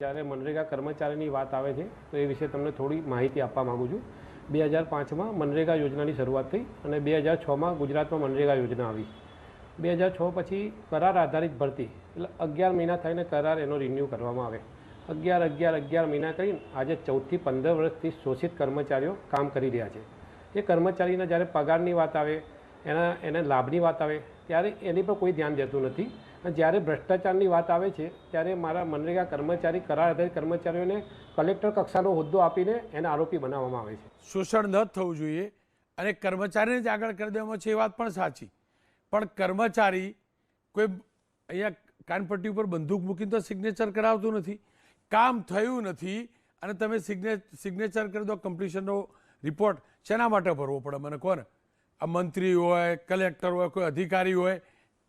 જ્યારે મનરેગા કર્મચારીની વાત આવે છે, તો એ વિશે તમને થોડી માહિતી આપવા માગું છું. બે હજાર પાંચમાં મનરેગા યોજનાની શરૂઆત થઈ અને બે હજાર છમાં ગુજરાતમાં મનરેગા યોજના આવી. બે હજાર છ પછી કરાર આધારિત ભરતી, એટલે અગિયાર મહિના થઈને કરાર એનો રિન્યૂ કરવામાં આવે. અગિયાર અગિયાર અગિયાર મહિના કરીને આજે ચૌદથી પંદર વર્ષથી શોષિત કર્મચારીઓ કામ કરી રહ્યા છે. એ કર્મચારીના જ્યારે પગારની વાત આવે એના, એને લાભની વાત આવે, ત્યારે એની પર કોઈ ધ્યાન દેતું નથી. અને જ્યારે ભ્રષ્ટાચારની વાત આવે છે, ત્યારે મારા મનરેગા કર્મચારી કરાર આધારિત કર્મચારીઓને કલેક્ટર કક્ષાનો હોદ્દો આપીને એને આરોપી બનાવવામાં આવે છે. શોષણ ન થવું જોઈએ અને કર્મચારીને જ આગળ કરી દેવામાં છે એ વાત પણ સાચી. પણ કર્મચારી કોઈ અહીંયા કાનપટ્ટી ઉપર બંદૂક મૂકીને તો સિગ્નેચર કરાવતું નથી. કામ થયું નથી અને તમે સિગ્ને સિગ્નેચર કરી દો કમ્પ્લીશનનો રિપોર્ટ શેના માટે ભરવો પડે? મને કહો ને. આ મંત્રી હોય, કલેક્ટર હોય, કોઈ અધિકારી હોય,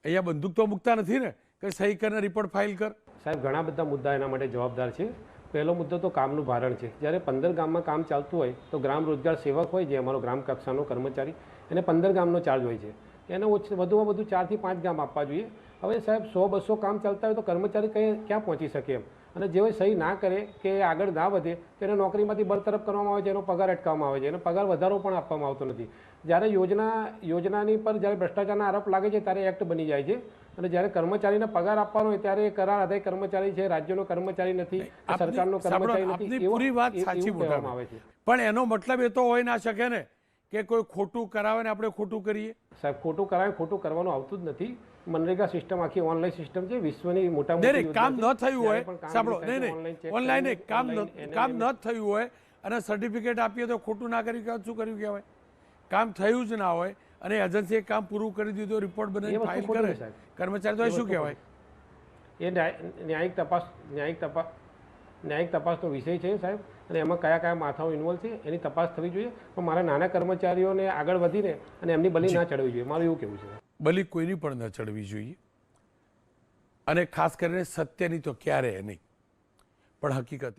અહીંયા બંદૂક તો મૂકતા નથી ને? કે સહી કરીને રિપોર્ટ ફાઇલ કર? સાહેબ, ઘણા બધા મુદ્દા એના માટે જવાબદાર છે. પહેલો મુદ્દો તો કામનું ભારણ છે. જ્યારે પંદર ગામમાં કામ ચાલતું હોય, તો ગ્રામ રોજગાર સેવક હોય, જે અમારો ગ્રામ કક્ષાનો કર્મચારી, એને પંદર ગામનો ચાર્જ હોય છે. એને ઓછ, વધુમાં વધુ ચારથી પાંચ ગામ આપવા જોઈએ. હવે સાહેબ સો બસો કામ ચાલતા હોય તો કર્મચારી કઈ ક્યાં પહોંચી શકે એમ? અને જેઓ સહી ના કરે કે આગળ ના વધે તેને નોકરીમાંથી બરતરફ કરવામાં આવે છે એનો પગાર અટકાવવામાં આવે છે એનો પગાર વધારો પણ આપવામાં આવતો નથી. જ્યારે યોજના યોજનાની પર જ્યારે ભ્રષ્ટાચારના આરોપ લાગે છે ત્યારે એક્ટ બની જાય છે. અને જ્યારે કર્મચારીને પગાર આપવાનો હોય ત્યારે એ કરાર આધારિત કર્મચારી છે રાજ્યનો કર્મચારી નથી સરકારનો કર્મચારી નથી એવો- વાત સાચી આવે છે. પણ એનો મતલબ એ તો હોય ના શકે ને. કે કોઈ ખોટું કરાવે ને આપણે ખોટું કરીએ? સાહેબ ખોટું કરાવે ખોટું કરવાનું આવતું જ નથી. મનરેગા સિસ્ટમ આખી ઓનલાઈન સિસ્ટમ છે. વિશ્વની મોટા નહીં કામ ન થયું હોય સાંભળો નહીં નહીં ઓનલાઈન કામ ન કામ ન થયું હોય અને સર્ટિફિકેટ આપીએ તો ખોટું ના કર્યું કહેવાય શું કર્યું કહેવાય? કામ થયું જ ના હોય અને એજન્સીએ કામ પૂરું કરી દીધું રિપોર્ટ બનાવી ફાઇલ કરે. કર્મચારી તો શું કહેવાય? એ ન્યાયિક તપાસ ન્યાયિક તપાસ ન્યાયિક તપાસનો વિષય છે સાહેબ અને એમાં કયા કયા માથાઓ ઇન્વોલ્વ છે એની તપાસ થવી જોઈએ. પણ મારા નાના કર્મચારીઓને આગળ વધીને અને એમની બલી ના ચડવી જોઈએ. મારું એવું કેવું છે. બલી કોઈની પણ ન ચડવી જોઈએ. અને ખાસ કરીને સત્યની તો ક્યારે નહીં. પણ હકીકત